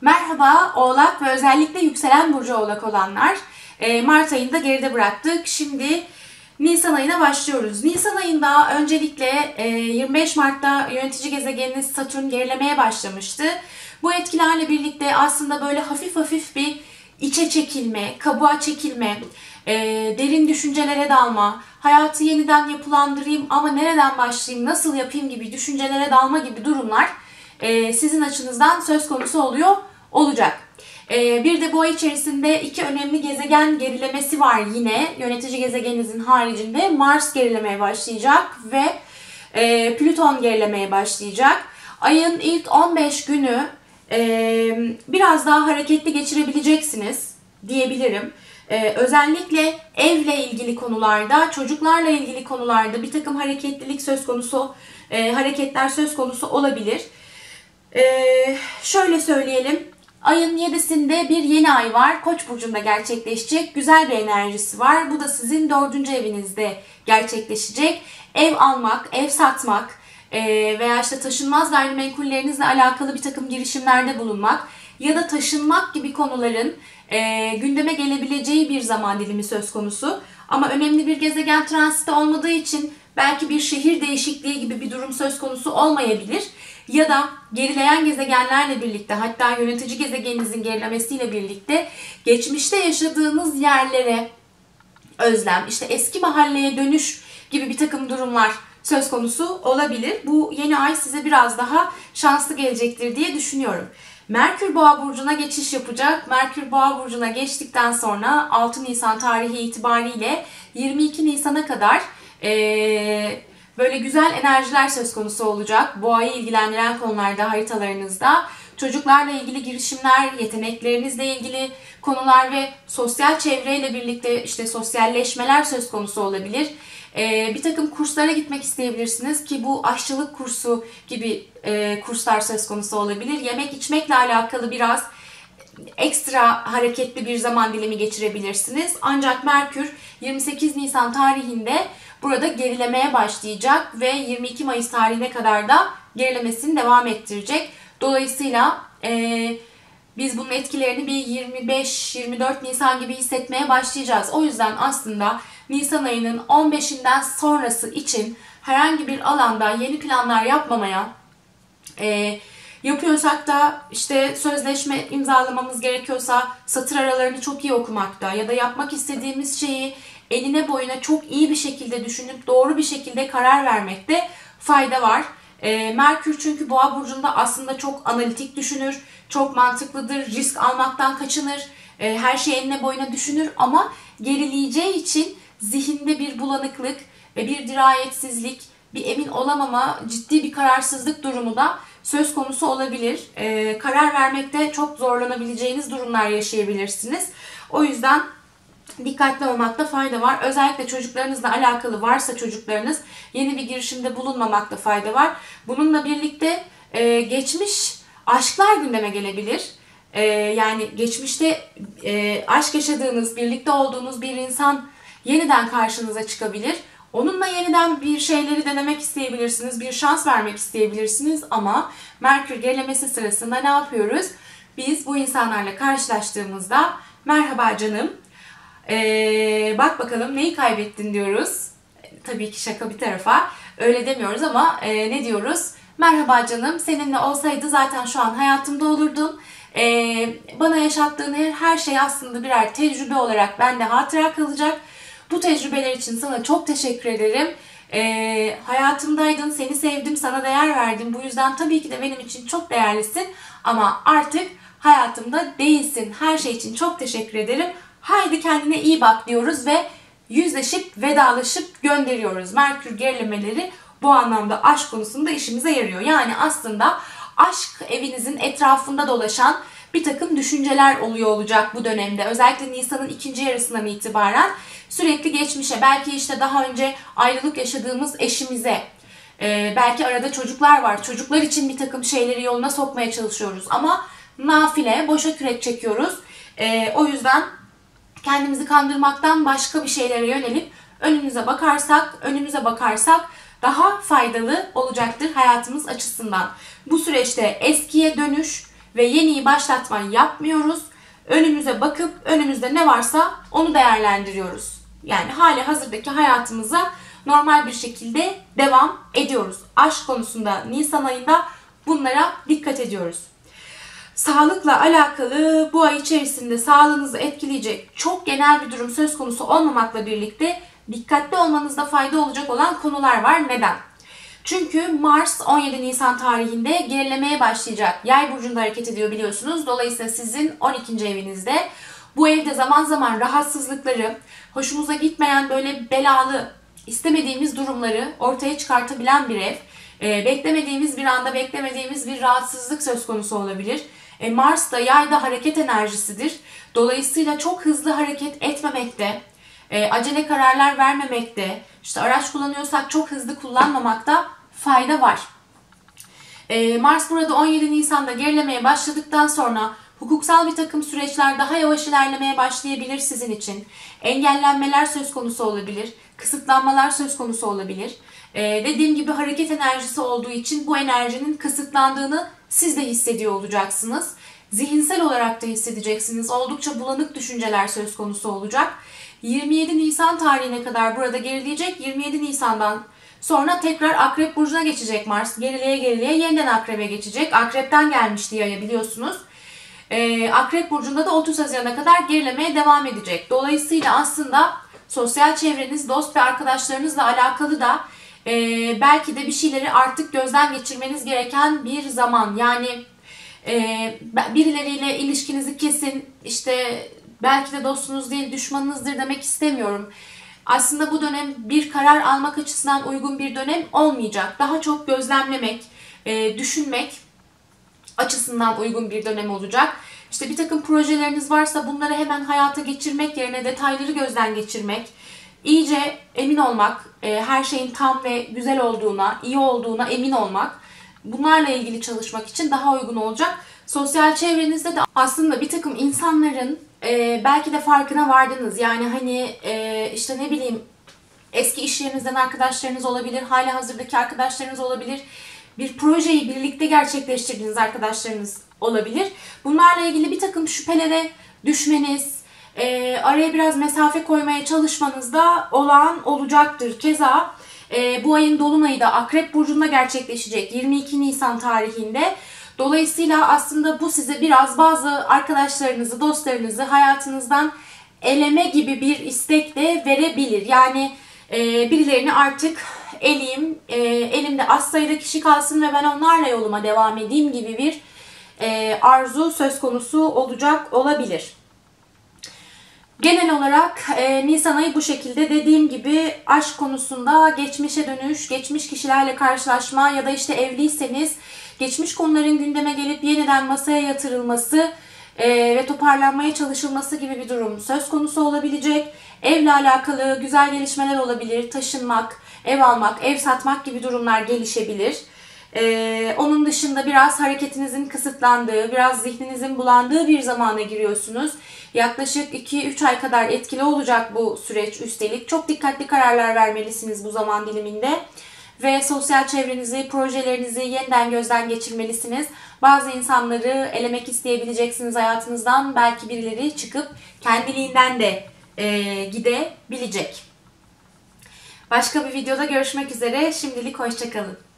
Merhaba Oğlak ve özellikle yükselen burcu Oğlak olanlar. Ee, Mart ayında geride bıraktık. Şimdi Nisan ayına başlıyoruz. Nisan ayında öncelikle 25 e, Mart'ta yönetici gezegeniniz Satürn gerilemeye başlamıştı. Bu etkilerle birlikte aslında böyle hafif hafif bir içe çekilme, kabuğa çekilme, e, derin düşüncelere dalma, hayatı yeniden yapılandırayım ama nereden başlayayım, nasıl yapayım gibi düşüncelere dalma gibi durumlar e, sizin açınızdan söz konusu oluyor olacak. E, bir de bu ay içerisinde iki önemli gezegen gerilemesi var yine. Yönetici gezegeninizin haricinde Mars gerilemeye başlayacak ve e, Plüton gerilemeye başlayacak. Ayın ilk 15 günü e, biraz daha hareketli geçirebileceksiniz diyebilirim. Ee, özellikle evle ilgili konularda, çocuklarla ilgili konularda bir takım hareketlilik söz konusu, e, hareketler söz konusu olabilir. Ee, şöyle söyleyelim. Ayın 7'sinde bir yeni ay var. Koç burcunda gerçekleşecek. Güzel bir enerjisi var. Bu da sizin dördüncü evinizde gerçekleşecek. Ev almak, ev satmak e, veya işte taşınmaz gayrimenkullerinizle alakalı bir takım girişimlerde bulunmak ya da taşınmak gibi konuların e, gündeme gelebileceği bir zaman dilimi söz konusu. Ama önemli bir gezegen transiti olmadığı için belki bir şehir değişikliği gibi bir durum söz konusu olmayabilir. Ya da gerileyen gezegenlerle birlikte hatta yönetici gezegeninizin gerilemesiyle birlikte geçmişte yaşadığınız yerlere özlem, işte eski mahalleye dönüş gibi bir takım durumlar söz konusu olabilir. Bu yeni ay size biraz daha şanslı gelecektir diye düşünüyorum. Merkür Boğa burcuna geçiş yapacak. Merkür Boğa burcuna geçtikten sonra 6 Nisan tarihi itibariyle 22 Nisan'a kadar ee, böyle güzel enerjiler söz konusu olacak. Boğayı ilgilendiren konularda haritalarınızda. Çocuklarla ilgili girişimler, yeteneklerinizle ilgili konular ve sosyal çevreyle birlikte işte sosyalleşmeler söz konusu olabilir. Ee, bir takım kurslara gitmek isteyebilirsiniz ki bu aşçılık kursu gibi e, kurslar söz konusu olabilir. Yemek içmekle alakalı biraz ekstra hareketli bir zaman dilimi geçirebilirsiniz. Ancak Merkür 28 Nisan tarihinde burada gerilemeye başlayacak ve 22 Mayıs tarihine kadar da gerilemesini devam ettirecek. Dolayısıyla e, biz bunun etkilerini bir 25-24 Nisan gibi hissetmeye başlayacağız. O yüzden aslında Nisan ayının 15'inden sonrası için herhangi bir alanda yeni planlar yapmamaya, e, yapıyorsak da işte sözleşme imzalamamız gerekiyorsa satır aralarını çok iyi okumakta ya da yapmak istediğimiz şeyi eline boyuna çok iyi bir şekilde düşünüp doğru bir şekilde karar vermekte fayda var. E, Merkür çünkü Boğa burcunda aslında çok analitik düşünür, çok mantıklıdır, risk almaktan kaçınır, e, her şeyi eline boyuna düşünür ama gerileyeceği için zihinde bir bulanıklık ve bir dirayetsizlik, bir emin olamama, ciddi bir kararsızlık durumu da söz konusu olabilir. E, karar vermekte çok zorlanabileceğiniz durumlar yaşayabilirsiniz. O yüzden dikkatli olmakta fayda var. Özellikle çocuklarınızla alakalı varsa çocuklarınız yeni bir girişimde bulunmamakta fayda var. Bununla birlikte e, geçmiş aşklar gündeme gelebilir. E, yani geçmişte e, aşk yaşadığınız, birlikte olduğunuz bir insan yeniden karşınıza çıkabilir. Onunla yeniden bir şeyleri denemek isteyebilirsiniz, bir şans vermek isteyebilirsiniz ama Merkür gerilemesi sırasında ne yapıyoruz? Biz bu insanlarla karşılaştığımızda merhaba canım, ee, bak bakalım neyi kaybettin diyoruz. Tabii ki şaka bir tarafa öyle demiyoruz ama e, ne diyoruz? Merhaba canım seninle olsaydı zaten şu an hayatımda olurdun. Ee, bana yaşattığın her, her şey aslında birer tecrübe olarak bende hatıra kalacak bu tecrübeler için sana çok teşekkür ederim. Ee, hayatımdaydın, seni sevdim, sana değer verdim. Bu yüzden tabii ki de benim için çok değerlisin. Ama artık hayatımda değilsin. Her şey için çok teşekkür ederim. Haydi kendine iyi bak diyoruz ve yüzleşip vedalaşıp gönderiyoruz. Merkür gerilemeleri bu anlamda aşk konusunda işimize yarıyor. Yani aslında aşk evinizin etrafında dolaşan bir takım düşünceler oluyor olacak bu dönemde. Özellikle Nisan'ın ikinci yarısından itibaren sürekli geçmişe, belki işte daha önce ayrılık yaşadığımız eşimize, e, belki arada çocuklar var. Çocuklar için bir takım şeyleri yoluna sokmaya çalışıyoruz ama nafile, boşa kürek çekiyoruz. E, o yüzden kendimizi kandırmaktan başka bir şeylere yönelip önümüze bakarsak, önümüze bakarsak daha faydalı olacaktır hayatımız açısından. Bu süreçte eskiye dönüş, ve yeniyi başlatma yapmıyoruz. Önümüze bakıp önümüzde ne varsa onu değerlendiriyoruz. Yani hali hazırdaki hayatımıza normal bir şekilde devam ediyoruz. Aşk konusunda Nisan ayında bunlara dikkat ediyoruz. Sağlıkla alakalı bu ay içerisinde sağlığınızı etkileyecek çok genel bir durum söz konusu olmamakla birlikte dikkatli olmanızda fayda olacak olan konular var. Neden? Çünkü Mars 17 Nisan tarihinde gerilemeye başlayacak. Yay burcunda hareket ediyor biliyorsunuz. Dolayısıyla sizin 12. evinizde bu evde zaman zaman rahatsızlıkları, hoşumuza gitmeyen böyle belalı, istemediğimiz durumları ortaya çıkartabilen bir ev. E, beklemediğimiz bir anda beklemediğimiz bir rahatsızlık söz konusu olabilir. E, Mars da yayda hareket enerjisidir. Dolayısıyla çok hızlı hareket etmemekte, e, acele kararlar vermemekte, işte araç kullanıyorsak çok hızlı kullanmamakta fayda var. E, Mars burada 17 Nisan'da gerilemeye başladıktan sonra hukuksal bir takım süreçler daha yavaş ilerlemeye başlayabilir sizin için. Engellenmeler söz konusu olabilir, kısıtlanmalar söz konusu olabilir. Ee, dediğim gibi hareket enerjisi olduğu için bu enerjinin kısıtlandığını siz de hissediyor olacaksınız. Zihinsel olarak da hissedeceksiniz. Oldukça bulanık düşünceler söz konusu olacak. 27 Nisan tarihine kadar burada gerileyecek. 27 Nisan'dan sonra tekrar Akrep Burcu'na geçecek Mars. Gerileye gerileye yeniden Akrep'e geçecek. Akrep'ten gelmişti yaya biliyorsunuz. Ee, Akrep Burcu'nda da 30 Haziran'a kadar gerilemeye devam edecek. Dolayısıyla aslında sosyal çevreniz, dost ve arkadaşlarınızla alakalı da e, belki de bir şeyleri artık gözden geçirmeniz gereken bir zaman. Yani e, birileriyle ilişkinizi kesin işte belki de dostunuz değil düşmanınızdır demek istemiyorum. Aslında bu dönem bir karar almak açısından uygun bir dönem olmayacak. Daha çok gözlemlemek, e, düşünmek açısından uygun bir dönem olacak. İşte bir takım projeleriniz varsa bunları hemen hayata geçirmek yerine detayları gözden geçirmek, iyice emin olmak, e, her şeyin tam ve güzel olduğuna, iyi olduğuna emin olmak, bunlarla ilgili çalışmak için daha uygun olacak. Sosyal çevrenizde de aslında bir takım insanların e, belki de farkına vardınız. Yani hani e, işte ne bileyim eski iş yerinizden arkadaşlarınız olabilir, hala hazırdaki arkadaşlarınız olabilir. Bir projeyi birlikte gerçekleştirdiğiniz arkadaşlarınız olabilir. Bunlarla ilgili bir takım şüphelere düşmeniz, e, araya biraz mesafe koymaya çalışmanız da olağan olacaktır. Keza e, bu ayın dolunayı da Akrep Burcu'nda gerçekleşecek 22 Nisan tarihinde. Dolayısıyla aslında bu size biraz bazı arkadaşlarınızı, dostlarınızı hayatınızdan eleme gibi bir istek de verebilir. Yani e, birilerini artık eleyim, e, elimde az sayıda kişi kalsın ve ben onlarla yoluma devam edeyim gibi bir e, arzu söz konusu olacak olabilir. Genel olarak e, Nisan ayı bu şekilde dediğim gibi aşk konusunda geçmişe dönüş, geçmiş kişilerle karşılaşma ya da işte evliyseniz geçmiş konuların gündeme gelip yeniden masaya yatırılması e, ve toparlanmaya çalışılması gibi bir durum söz konusu olabilecek. Evle alakalı güzel gelişmeler olabilir, taşınmak, ev almak, ev satmak gibi durumlar gelişebilir. Ee, onun dışında biraz hareketinizin kısıtlandığı, biraz zihninizin bulandığı bir zamana giriyorsunuz. Yaklaşık 2-3 ay kadar etkili olacak bu süreç üstelik. Çok dikkatli kararlar vermelisiniz bu zaman diliminde. Ve sosyal çevrenizi, projelerinizi yeniden gözden geçirmelisiniz. Bazı insanları elemek isteyebileceksiniz hayatınızdan. Belki birileri çıkıp kendiliğinden de e, gidebilecek. Başka bir videoda görüşmek üzere. Şimdilik hoşçakalın.